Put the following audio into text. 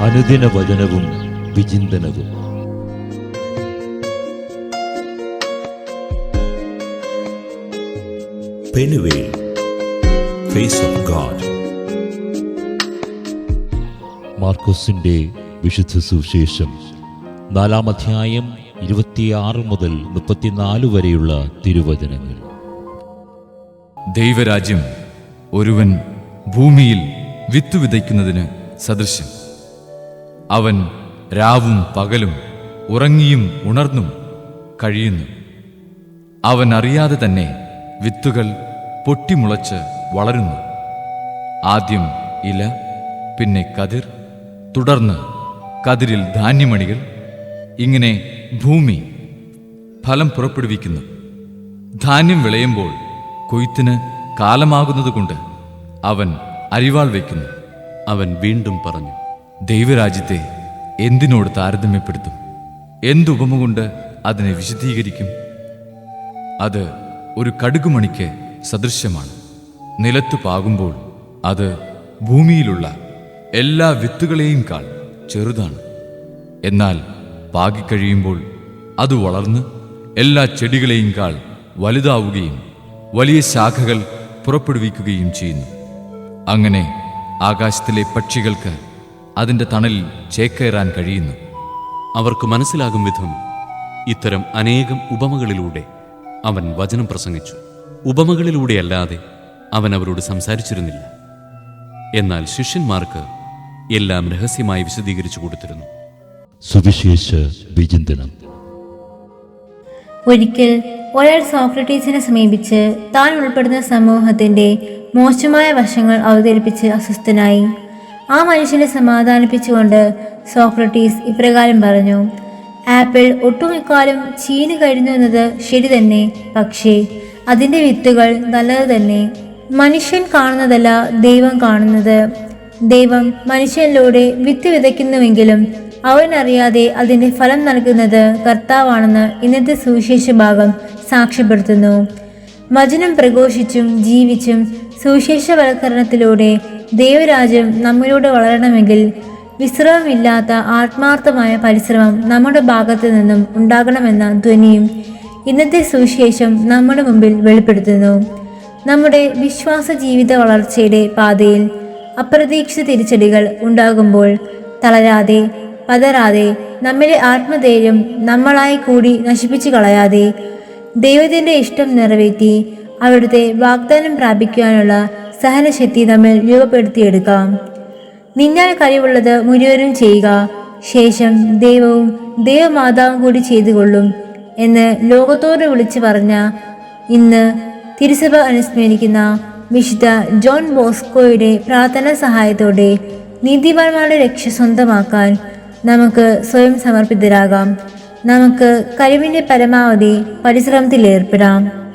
അനുദിന വചനവും വിചിന്തനവും face of. മാർക്കോസിന്റെ വിശുദ്ധ സുവിശേഷം നാലാം അധ്യായം ഇരുപത്തിയാറ് മുതൽ മുപ്പത്തിനാല് വരെയുള്ള തിരുവചനങ്ങൾ ദൈവരാജ്യം ഒരുവൻ ഭൂമിയിൽ വിത്തു വിതയ്ക്കുന്നതിന് സദൃശ്യം അവൻ രാവും പകലും ഉറങ്ങിയും ഉണർന്നും കഴിയുന്നു. അവൻ അറിയാതെ തന്നെ വിത്തുകൾ പൊട്ടിമുളച്ച് വളരുന്നു. ആദ്യം ഇല പിന്നെ കതിർ തുടർന്ന് കതിരിൽ ധാന്യമണികൾ ഇങ്ങനെ ഭൂമി ഫലം പുറപ്പെടുവിക്കുന്നു. ധാന്യം വിളയുമ്പോൾ കൊയ്ത്തിന് കാലമാകുന്നതുകൊണ്ട് അവൻ അരിവാൾ വയ്ക്കുന്നു. അവൻ വീണ്ടും പറഞ്ഞു ദൈവരാജ്യത്തെ എന്തിനോട് താരതമ്യപ്പെടുത്തും? എന്തുപമ കൊണ്ട് അതിനെ വിശദീകരിക്കും അത് ഒരു കടുകുമണിക്ക് സദൃശ്യമാണ്. നിലത്തു പാകുമ്പോൾ അത് ഭൂമിയിലുള്ള എല്ലാ വിത്തുകളെയും കാൾ ചെറുതാണ്. എന്നാൽ പാകിക്കഴിയുമ്പോൾ അത് വളർന്ന് എല്ലാ ചെടികളെയും കാൾ വലുതാവുകയും വലിയ ശാഖകൾ പുറപ്പെടുവിക്കുകയും ചെയ്യുന്നു. അങ്ങനെ ആകാശത്തിലെ പക്ഷികൾക്ക് അതിന്റെ തണലിൽ ചേക്കേറാൻ കഴിയുന്നു. അവർക്ക് മനസ്സിലാകും വിധം ഇത്തരം അനേകം ഉപമകളിലൂടെ അവൻ വചനം പ്രസംഗിച്ചു. ഉപമകളിലൂടെയല്ലാതെ അവൻ അവരോട് സംസാരിച്ചിരുന്നില്ല. എന്നാൽ ശിഷ്യന്മാർക്ക് എല്ലാം രഹസ്യമായി വിശദീകരിച്ചു കൊടുത്തിരുന്നു. സുവിശേഷ വിചിന്തനം. ഒരിക്കൽ ഒരാൾ സോക്രട്ടീസിനെ സമീപിച്ച് താൻ ഉൾപ്പെടുന്ന സമൂഹത്തിന്റെ മോശമായ വശങ്ങൾ അവതരിപ്പിച്ച് അസ്വസ്ഥനായി. ആ മനുഷ്യനെ സമാധാനിപ്പിച്ചുകൊണ്ട് സോക്രട്ടീസ് ഇപ്രകാരം പറഞ്ഞു ആപ്പിൾ ഒട്ടുമിക്കാലും ചീന് കഴിഞ്ഞു എന്നത് ശരി തന്നെ പക്ഷേ അതിന്റെ വിത്തുകൾ നല്ലത് തന്നെ. മനുഷ്യൻ കാണുന്നതല്ല ദൈവം കാണുന്നത്. ദൈവം മനുഷ്യനിലൂടെ വിത്ത് വിതയ്ക്കുന്നുവെങ്കിലും അവനറിയാതെ അതിന്റെ ഫലം നൽകുന്നത് കർത്താവാണെന്ന് ഇന്നത്തെ സുവിശേഷ ഭാഗം സാക്ഷ്യപ്പെടുത്തുന്നു. വചനം പ്രഘോഷിച്ചും ജീവിച്ചും സുവിശേഷവൽക്കരണത്തിലൂടെ ദൈവരാജ്യം നമ്മിലൂടെ വളരണമെങ്കിൽ വിശ്രമമില്ലാത്ത ആത്മാർത്ഥമായ പരിശ്രമം നമ്മുടെ ഭാഗത്തു നിന്നും ഉണ്ടാകണമെന്ന ധ്വനിയും ഇന്നത്തെ സുവിശേഷം നമ്മുടെ മുമ്പിൽ വെളിപ്പെടുത്തുന്നു. നമ്മുടെ വിശ്വാസ ജീവിത വളർച്ചയുടെ പാതയിൽ അപ്രതീക്ഷിത തിരിച്ചടികൾ ഉണ്ടാകുമ്പോൾ തളരാതെ പതരാതെ നമ്മിലെ ആത്മധൈര്യം നമ്മളായി കൂടി നശിപ്പിച്ചു കളയാതെ ദൈവത്തിന്റെ ഇഷ്ടം നിറവേറ്റി അവിടുത്തെ വാഗ്ദാനം പ്രാപിക്കുവാനുള്ള സഹനശക്തി നമ്മൾ രൂപപ്പെടുത്തിയെടുക്കാം. നിന്നാൽ കഴിവുള്ളത് മുഴുവനും ചെയ്യുക. ശേഷം ദൈവവും ദൈവമാതാവും കൂടി ചെയ്തുകൊള്ളും എന്ന് ലോകത്തോട് വിളിച്ചു പറഞ്ഞ ഇന്ന് തിരുസഭ അനുസ്മരിക്കുന്ന വിശുദ്ധ ജോൺ ബോസ്കോയുടെ പ്രാർത്ഥന സഹായത്തോടെ നീതിമാന്മാരുടെ രക്ഷ സ്വന്തമാക്കാൻ നമുക്ക് സ്വയം സമർപ്പിതരാകാം. നമുക്ക് കഴിവിന്റെ പരമാവധി പരിശ്രമത്തിലേർപ്പെടാം